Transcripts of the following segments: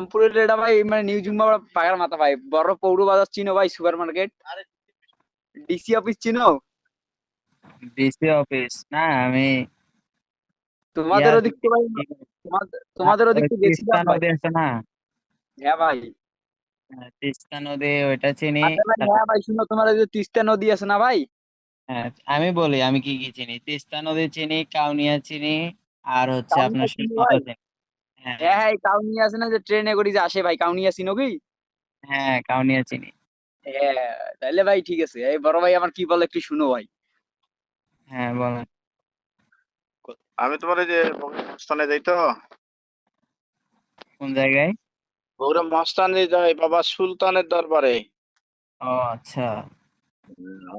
রামপুরের এটা ভাই মানে নিউ জুম্বা পাগার মাথা ভাই। বড় পৌর বাজার চিনো ভাই সুপার মার্কেট ডিসি অফিস চিনো? ডিসি অফিস না আমি তোমাদের ওদিক ভাই তোমাদের তোমাদের ওদিক থেকে গেছিলাম নদী আছে না? হ্যাঁ ভাই। হ্যাঁ, তিস্তা নদী ওইটা চিনি। আচ্ছা হ্যাঁ ভাই শুনো তোমার ওই যে তিস্তা নদী আছে না ভাই? হ্যাঁ, আমি বলি আমি কি কি চিনি? তিস্তা নদী চিনি কাউনিয়া চিনি আর হচ্ছে আপনার চিনি। হ্যাঁ। হ্যাঁ হ্যাঁ কাউনিয়া আছে না যে ট্রেনে করে যে আসে ভাই কাউনিয়া চিনো কি? হ্যাঁ কাউনিয়া চিনি। হ্যাঁ তাহলে ভাই ঠিক আছে। এই বড় ভাই আমার কি বলে একটু শুনো ভাই। হ্যাঁ বলেন। আমি তোমার যে স্থানে যাই তো। কোন জায়গায়? বগুড়া মস্তানে যাই বাবা সুলতানের দরবারে। ও আচ্ছা।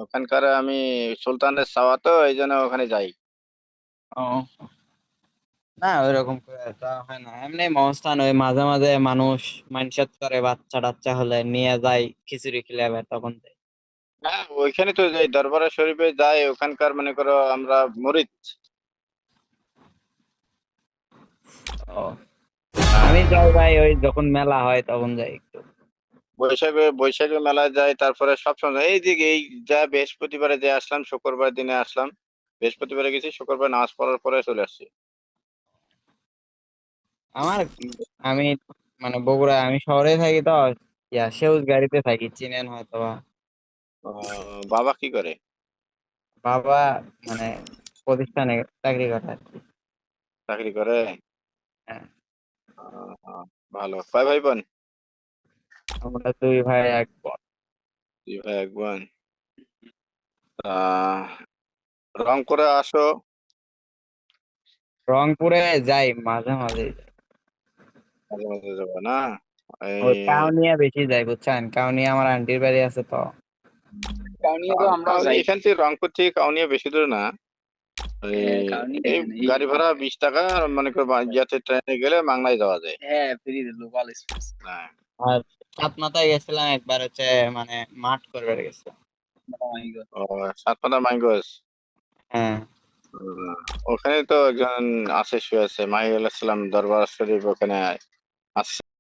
ওখানকার আমি সুলতানের চাওয়া তো এই জন্য ওখানে যাই। ও না ওইরকম করে তো হয় না। এমনি মহস্থান ওই মাঝে মাঝে মানুষ মাইন্ডসেট করে বাচ্চা টাচ্চা হলে নিয়ে যায় খিচুড়ি খিলাবে তখন যাই। হ্যাঁ ওইখানে তো যাই দরবারে শরীফে যাই ওখানকার মনে করো আমরা মরিচ। আমি যাই ভাই ওই যখন মেলা হয় তখন যাই একটু। বৈশাখে বৈশাখে মেলায় যাই তারপরে সবসময় এই দিকে এই যা বৃহস্পতিবারে যে আসলাম শুক্রবার দিনে আসলাম বৃহস্পতিবারে গেছি শুক্রবার নামাজ পড়ার পরে চলে আসছি। আমার আমি মানে বগুড়া আমি শহরে থাকি তো ইয়া সেউজ গাড়িতে থাকি চিনেন হয়তো বা। বাবা কি করে বাবা মানে প্রতিষ্ঠানে চাকরি করে আর কি। চাকরি করে হ্যাঁ। ভালো কয় ভাই বোন আমরা দুই ভাই এক বোন। দুই ভাই এক বোন রংপুরে আসো রংপুরে যাই মাঝে মাঝে যাই। মাঝে মাঝে যাব না ওই কাউনিয়া বেশি যাই বুঝছেন? কাউনিয়া আমার আন্টির বাড়ি আছে তো। কাউনিয়া তো কাউনিয়া যাই এখান থেকে রংপুর থেকে কাউনিয়া বেশি দূর না? এই হ্যাঁ, গাড়ি ভাড়া বিশ টাকা আর মনে করো ইয়াতে ট্রেনে গেলে মাংলায় যাওয়া যায়। হ্যাঁ ফ্রি লোকাল এক্সপ্রেস হ্যাঁ। আর সাত মাথায় গেছিলাম একবার হচ্ছে মানে মাঠ করবার গেছিলাম ও সাতপাতা মাইগস? হ্যাঁ। ওখানে তো একজন আছে শুয়ে আছে। মাহিউল ইসলাম দরবার শরীফ ওখানে আছে